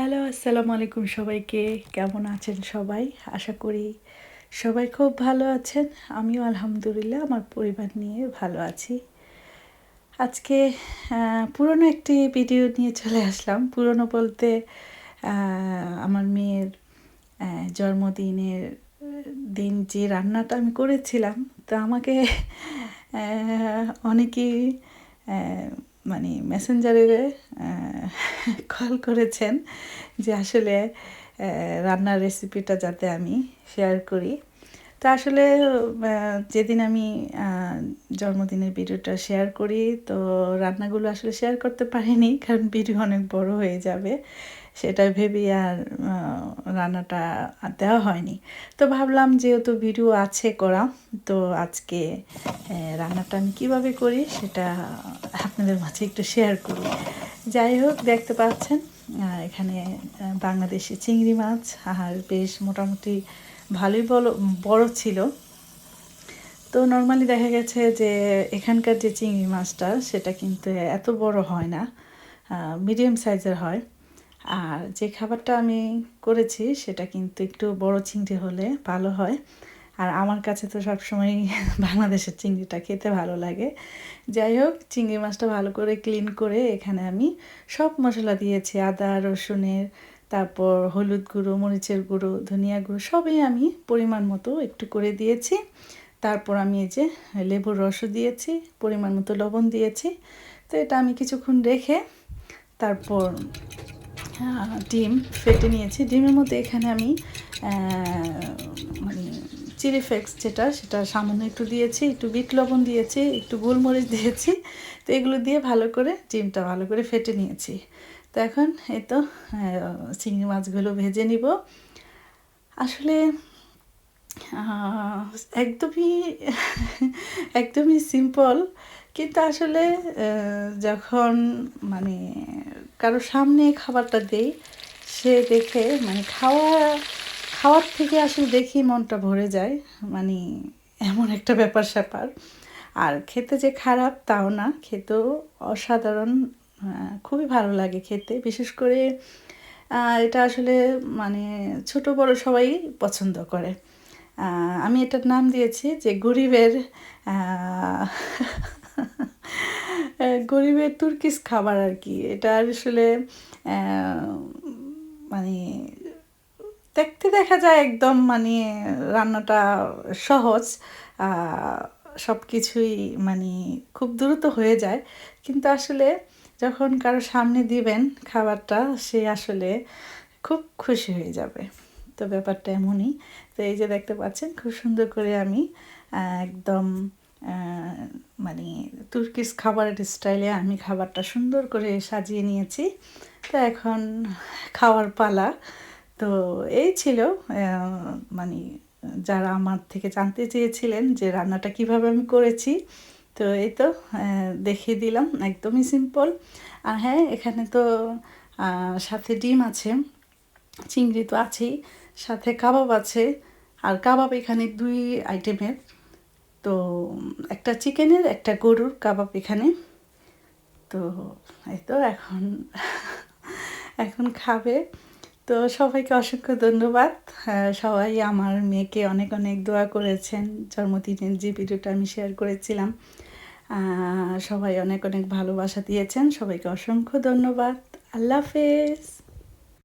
Hello, আসসালামু আলাইকুম সবাইকে। কেমন আছেন সবাই? আশা করি সবাই খুব ভালো আছেন। আমিও আলহামদুলিল্লাহ, আমার পরিবার নিয়ে ভালো আছি। আজকে পুরনো একটি ভিডিও নিয়ে চলে আসলাম। পুরনো বলতে আমার মেয়ের জন্মদিনের দিন যে রান্নাটা আমি করেছিলাম, তো আমাকে অনেকেই মানে মেসেঞ্জারে কল করেছেন যে আসলে রান্নার রেসিপিটা যাতে আমি শেয়ার করি। তো আসলে যেদিন আমি জন্মদিনের ভিডিওটা শেয়ার করি, তো রান্নাগুলো আসলে শেয়ার করতে পারিনি, কারণ ভিডিও অনেক বড় হয়ে যাবে। সেটা ভেবে আর রান্নাটা দেওয়া হয়নি। তো ভাবলাম যেহেতু ভিডিও আছে করা, তো আজকে রান্নাটা আমি কীভাবে করি সেটা আপনাদের মাঝে একটু শেয়ার করি। যাই হোক, দেখতে পাচ্ছেন এখানে বাংলাদেশি চিংড়ি মাছ, আর বেশ মোটামুটি ভালোই বড় ছিল। তো নর্মালি দেখা গেছে যে এখানকার যে চিংড়ি মাছটা, সেটা কিন্তু এত বড় হয় না মিডিয়াম সাইজের হয়। আর যে খাবারটা আমি করেছি, সেটা কিন্তু একটু বড় চিংড়ি হলে ভালো হয়। আর আমার কাছে তো সবসময় বাংলাদেশের চিংড়িটা খেতে ভালো লাগে। যাই হোক, চিংড়ি মাছটা ভালো করে ক্লিন করে এখানে আমি সব মশলা দিয়েছি, আদা, রসুনের তারপর হলুদ গুঁড়ো, মরিচের গুঁড়ো, ধনিয়া গুঁড়ো সবই আমি পরিমাণ মতো একটু করে দিয়েছি। তারপর আমি এই যে লেবুর রসও দিয়েছি, পরিমাণ মতো লবণ দিয়েছি। তো এটা আমি কিছুক্ষণ রেখে তারপর ডিম ফেটে নিয়েছি। ডিমের মধ্যে এখানে আমি মানে চিলি ফ্লেক্স যেটা, সেটা সামান্য একটু দিয়েছি, একটু বিট লবণ দিয়েছি, একটু গোলমরিচ দিয়েছি। তো এগুলো দিয়ে ভালো করে ডিমটা ভালো করে ফেটে নিয়েছি। তো এখন এই তো চিংড়ি মাছগুলো ভেজে নিব। আসলে একদমই একদমই সিম্পল কিন্তু আসলে যখন মানে কারও সামনে খাবারটা দেই, সে দেখে মানে খাওয়া, খাওয়ার থেকে আসলে দেখি মনটা ভরে যায়। মানে এমন একটা ব্যাপার স্যাপার আর খেতে যে খারাপ তাও না, খেতেও অসাধারণ খুবই ভালো লাগে খেতে। বিশেষ করে এটা আসলে মানে ছোট বড় সবাই পছন্দ করে। আমি এটার নাম দিয়েছি যে গরিবের গরিবের তুর্কিস খাবার আর কি। এটা আসলে মানে দেখতে দেখা যায় একদম মানে রান্নাটা সহজ সব কিছুই মানে খুব দ্রুত হয়ে যায়। কিন্তু আসলে যখন কারও সামনে দিবেন খাবারটা, সে আসলে খুব খুশি হয়ে যাবে। তো ব্যাপারটা এমনই। তো এই যে দেখতে পাচ্ছেন, খুব সুন্দর করে আমি একদম মানে তুর্কিস খাবারের স্টাইলে আমি খাবারটা সুন্দর করে সাজিয়ে নিয়েছি। তো এখন খাওয়ার পালা। তো এই ছিল মানে যারা আমার থেকে জানতে চেয়েছিলেন যে রান্নাটা কীভাবে আমি করেছি তো এই তো দেখিয়ে দিলাম একদমই সিম্পল আর হ্যাঁ এখানে তো সাথে ডিম আছে চিংড়ি তো আছেই সাথে কাবাব আছে। আর কাবাব এখানে দুই আইটেমের তো একটা চিকেনের একটা গরুর কাবাব এখানে। তো এই তো এখন এখন খাবে। তো সবাইকে অসংখ্য ধন্যবাদ। আহ, সবাই আমার মেয়েকে অনেক অনেক দোয়া করেছেন। জন্মদিনের যে ভিডিওটা আমি শেয়ার করেছিলাম। সবাই অনেক অনেক ভালোবাসা দিয়েছেন। সবাইকে অসংখ্য ধন্যবাদ। আল্লাহ হাফেজ।